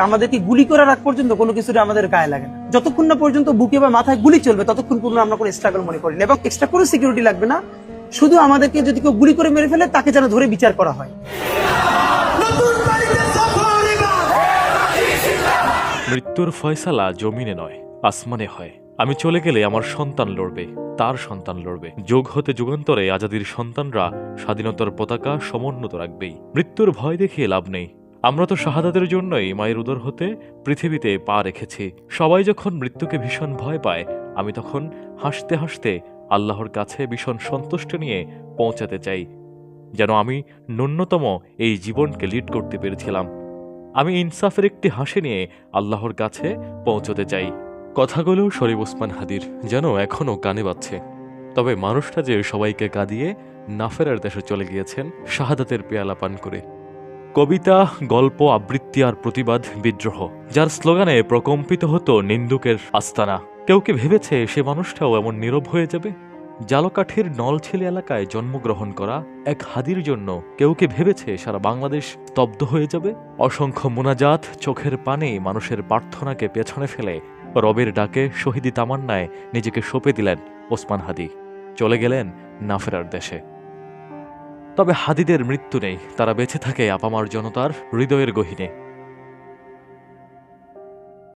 আমাদেরকে গুলি করার আগ পর্যন্ত কোনো কিছুতে আমাদের গায়ে লাগে না। যতক্ষণ না পর্যন্ত বুকে বা মাথায় গুলি চলবে ততক্ষণ পর্যন্ত আমরা কোনো স্ট্রাগল মনে করি না এবং এক্সট্রা কোনো সিকিউরিটি লাগবে না। শুধু আমাদেরকে যদি কেউ গুলি করে মেরে ফেলে তাকে যেন ধরে বিচার করা হয়। মৃত্যুর ফয়সালা জমিনে নয় আসমানে হয়। আমি চলে গেলে আমার সন্তান লড়বে তার সন্তান লড়বে। যোগ হতে যুগান্তরে আজাদির সন্তানরা স্বাধীনতার পতাকা সমুন্নত রাখবেই। মৃত্যুর ভয় দেখিয়ে লাভ নেই। আমরা তো শাহাদাতের জন্যই মায়ের উদর হতে পৃথিবীতে পা রেখেছি। সবাই যখন মৃত্যুকে ভীষণ ভয় পায়, আমি তখন হাসতে হাসতে আল্লাহর কাছে ভীষণ সন্তুষ্ট নিয়ে পৌঁছাতে চাই, যেন আমি ন্যূনতম এই জীবনকে লিড করতে পেরেছিলাম। আমি ইনসাফের একটি হাসি নিয়ে আল্লাহর কাছে পৌঁছতে চাই। কথাগুলো শরীফ ওসমান হাদির যেন এখনও কানে বাজছে। তবে মানুষটা যে সবাইকে কাঁদিয়ে নাফেরার দেশে চলে গিয়েছেন, শাহাদাতের পেয়ালা পান করে। কবিতা, গল্প, আবৃত্তি আর প্রতিবাদ বিদ্রোহ, যার স্লোগানে প্রকম্পিত হতো নিন্দুকের আস্তানা। কেউ কি ভেবেছে সে মানুষটাও এমন নীরব হয়ে যাবে? জালকাঠির নলছেলে এলাকায় জন্মগ্রহণ করা এক হাদির জন্য কেউ কি ভেবেছে সারা বাংলাদেশ স্তব্ধ হয়ে যাবে? অসংখ্য মোনাজাত চোখের পানে মানুষের প্রার্থনাকে পেছনে ফেলে রবের ডাকে শহীদি তামান্নায় নিজেকে সঁপে দিলেন ওসমান হাদি। চলে গেলেন নাফেরার দেশে। তবে হাদিদের মৃত্যু নেই। তারা বেঁচে থাকে আপামার জনতার হৃদয়ের গহিনে।